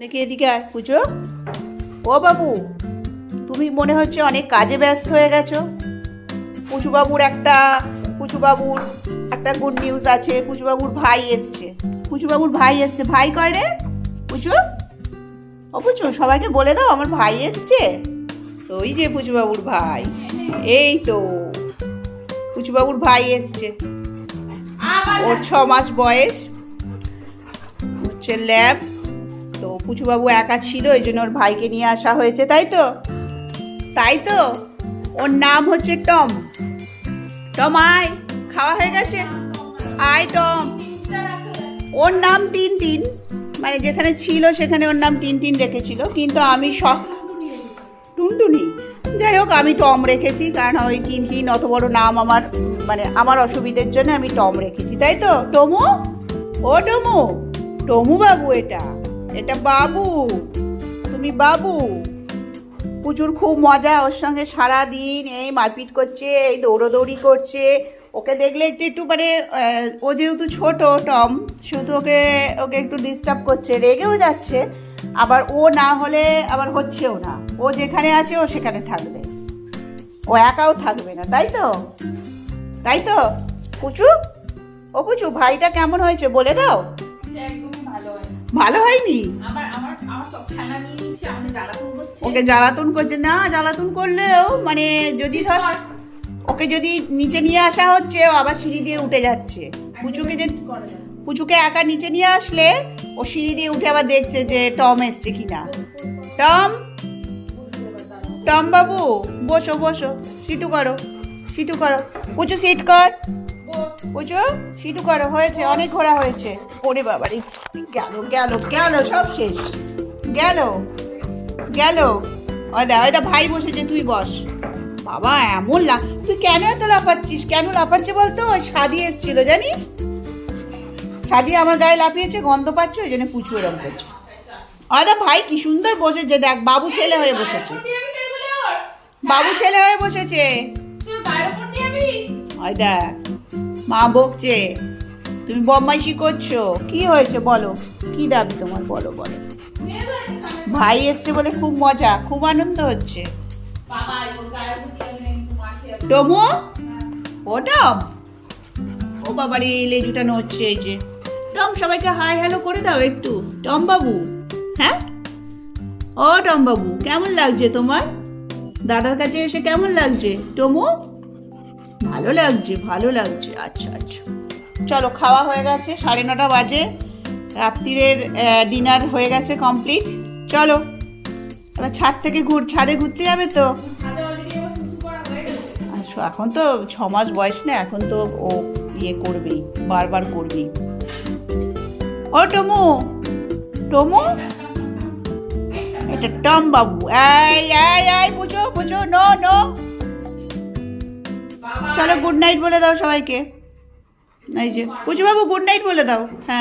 দেখি এদিকে আয় পুজো? ও বাবু তুমি মনে হচ্ছে অনেক কাজে ব্যস্ত হয়ে গেছো। পুচুবাবুর একটা পুচুবাবুর একটা গুড নিউজ আছে পুচুবাবুর ভাই এসছে। পুচুবাবুর ভাই এসছে। ভাই কয় রে? পুচু? ও পুচু সবাইকে বলে দাও আমার ভাই এসছে। ওই যে পুচুবাবুর ভাই এই তো। পুচুবাবুর ভাই এসছে। ওর ছ মাস বয়স। হচ্ছে ল্যাব তো পুচুবাবু একা ছিল, এই জন্য ওর ভাইকে নিয়ে আসা হয়েছে, তাই তো? তাই তো? ওর নাম হচ্ছে টম। টম, আয়, খাওয়া হয়ে গেছে? আয়, টম। ওর নাম তিন টিন মানে যেখানে ছিল সেখানে ওর নাম টিন টিন রেখেছিল, কিন্তু আমি সব টুনটুনি। যাই হোক, আমি টম রেখেছি, কারণ ওই তিন টিন অত বড় নাম আমার মানে আমার অসুবিধের জন্য আমি টম রেখেছি, তাই তো? টমু? ও, টমু? টমু বাবু এটা। এটা বাবু। তুমি বাবু। পুজোর খুব মজা ওর সঙ্গে সারা দিন এই মারপিট করছে, এই দৌড়োদৌড়ি করছে। ওকে দেখলে একটু একটু মানে ও যেহেতু ছোট টম সেহেতু ওকে ওকে একটু ডিস্টার্ব করছে, রেগেও যাচ্ছে। আবার ও না হলে আবার হচ্ছেও না। ও যেখানে আছে ও সেখানে থাকবে। ও একাও থাকবে না, তাই তো? তাই তো? পুচু? ও পুচু, ভাইটা কেমন হয়েছে বলে দাও। ভালো হয় হয়নি ওকে জ্বালাতন করছে। না জ্বালাতন করলেও মানে যদি ধর ওকে যদি নিচে নিয়ে আসা হচ্ছে ও আবার সিঁড়ি দিয়ে উঠে যাচ্ছে। পুচুকে যে। পুচুকে একা নিচে নিয়ে আসলে ও সিঁড়ি দিয়ে উঠে আবার দেখছে যে টম এসছে কিনা। টম? টম বাবু বসো বসো। সিটু করো সিটু করো। পুচু সিট কর। পুচু সিটু করো হয়েছে অনেক ঘোরা হয়েছে। ওরে বাবারে গেল গেল গেল সব শেষ। গেল গেল। ওদা ওদা ভাই বসেছে তুই বস। বাবা এমন লা তুই কেন এত লাফাচ্ছিস? কেন লাফাচ্ছে বলতো? ওই সাদি এসছিল জানিস? সাদি আমার গায়ে লাফিয়েছে গন্ধ পাচ্ছে ওই জন্য পুচু এরম করছে। ওদা ভাই কি সুন্দর বসেছে দেখ বাবু ছেলে হয়ে বসেছে। বাবু ছেলে হয়ে বসেছে। তোর মা বকছে। তুমি বদমাইশি করছ। কি হয়েছে বলো? কি দাবি তোমার? বলো বলো। ভাই এসছে বলে খুব মজা, খুব আনন্দ হচ্ছে। টমু। ও টম ও বাবারে লেজুটা নড়ছে এই যে। টম সবাইকে হাই হ্যালো করে দাও একটু। টম বাবু হ্যাঁ? ও টম বাবু, কেমন লাগছে তোমার? দাদার কাছে এসে কেমন লাগছে? টমু ভালো লাগছে ভালো লাগছে। আচ্ছা আচ্ছা। চলো খাওয়া হয়ে গেছে সাড়ে নটা বাজে। রাত্রিরের ডিনার হয়ে গেছে কমপ্লিট চলো এবার ছাদ থেকে ঘুর ছাদে ঘুরতে যাবে তো। আচ্ছা, এখন তো ছ মাস বয়স না এখন তো ও ইয়ে করবেই বারবার করবেই। ও টমু! টমু? এটা টম বাবু। এই এই এই বুঝো বুঝো নো নো। চলো গুড নাইট বলে দাও সবাইকে। এই যে পুজো বাবু গুড নাইট বলে দাও। হ্যাঁ।